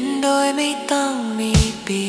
ินโดยไม่ต้องมีปี